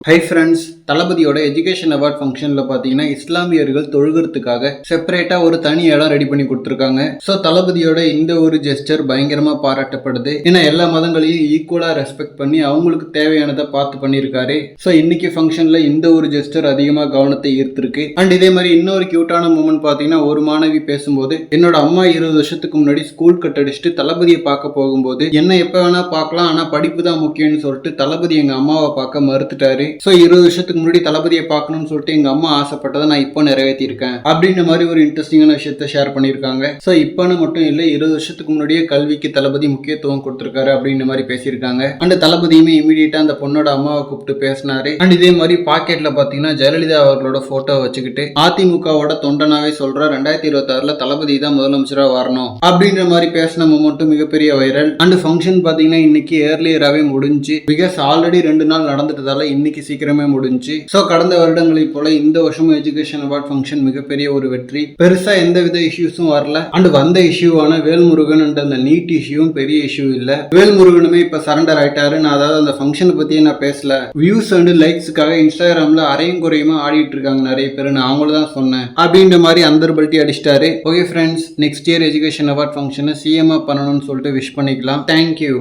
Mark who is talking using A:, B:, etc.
A: High friends தளபதியோட education award ஃபங்க்ஷனில் பார்த்தீங்கன்னா இஸ்லாமியர்கள் தொழுகிறதுக்காக செப்பரேட்டாக ஒரு தனி இடம் ரெடி பண்ணி கொடுத்துருக்காங்க. ஸோ தளபதியோட இந்த ஒரு ஜெஸ்டர் பயங்கரமாக பாராட்டப்படுது. ஏன்னா எல்லா மதங்களையும் ஈக்குவலாக ரெஸ்பெக்ட் பண்ணி அவங்களுக்கு தேவையானதை பார்த்து பண்ணியிருக்காரு. ஸோ இன்னைக்கு ஃபங்க்ஷனில் இந்த ஒரு ஜெஸ்டர் அதிகமாக கவனத்தை ஈர்த்திருக்கு. அண்ட் இதே மாதிரி இன்னொரு கியூட்டான மூமெண்ட் பார்த்தீங்கன்னா ஒரு மாணவி பேசும்போது என்னோட அம்மா இருபது வருஷத்துக்கு முன்னாடி ஸ்கூல் கட் அடிச்சுட்டு தளபதியை பார்க்க போகும்போது என்ன எப்போ வேணா பார்க்கலாம் ஆனால் படிப்பு தான் முக்கியம்னு சொல்லிட்டு தளபதி எங்கள் அம்மாவை பார்க்க மறுத்துட்டாரு. ஸோ இருபது வருஷத்துக்கு முன்னாடி தளபதியை பார்க்கணும்னு சொல்லிட்டு எங்க அம்மா ஆசைப்பட்டதை நான் இப்போ நிறைவேற்றியிருக்கேன். அப்படின்ற மாதிரி ஒரு இன்ட்ரெஸ்டிங்கான விஷயத்த ஷேர் பண்ணியிருக்காங்க. ஸோ இப்போன்னு மட்டும் இல்லை இருபது வருஷத்துக்கு முன்னாடியே கல்விக்கு தளபதி முக்கியத்துவம் கொடுத்துருக்காரு அப்படின்ற மாதிரி பேசியிருக்காங்க. அண்ட் தளபதியுமே இமீடியட்டா அந்த பொண்ணோட அம்மாவை கூப்பிட்டு பேசினாரு. அண்ட் இதே மாதிரி பாக்கெட்ல பாத்தீங்கன்னா ஜெயலலிதா அவர்களோட போட்டோ வச்சுக்கிட்டு அதிமுகவோட தொண்டனாவே சொல்ற ரெண்டாயிரத்தி இருபத்தி ஆறுல தளபதி தான் முதலமைச்சரா வரணும். அப்படின்ற மாதிரி பேசின மூமெண்ட்டும் மிகப்பெரிய வைரல் அண்ட் ஃபங்க்ஷன் பாத்தீங்கன்னா இன்னைக்கு ஏர்லியராகவே முடிஞ்சு பிகாஸ் ஆல்ரெடி ரெண்டு நாள் நடந்துட்டதால இன்னைக்கு சீக்கிரமே முடிஞ்சு ஸோ கடந்த வருடங்களைப் போல இந்த வருஷமும் எஜுகேஷன் அவார்ட் ஃபங்க்ஷன் மிகப்பெரிய ஒரு வெற்றி. பெருசா எந்த வித இஷ்யூஸும் வரல. அண்ட் வந்த இஷ்யூவான வேல்முருகன் அண்ட் அந்த நீட் இஷ்யூவும் பெரிய இஷ்யூ இல்ல. வேல்முருகனுமே இப்ப சரண்டர் ஆயிட்டாரு நான் அதாவது அந்த ஃபங்க்ஷனை பத்தியே நான் பேசல. வியூஸ் அண்ட் லைக்ஸுக்காக இன்ஸ்டாகிராம்ல அரையும் குறையுமா ஆடிட்டு இருக்காங்க நிறைய பேர். நான் அவங்கள தான் சொன்னேன். அப்படின்ற மாதிரி அந்தர்பல்ட்டி அடிச்சிட்டாரு. Okay friends next year education award ஃபங்க்ஷனை சிஎம்ஆ பண்ணணும்னு சொல்லிட்டு விஷ் பண்ணிக்கலாம். தேங்க்யூ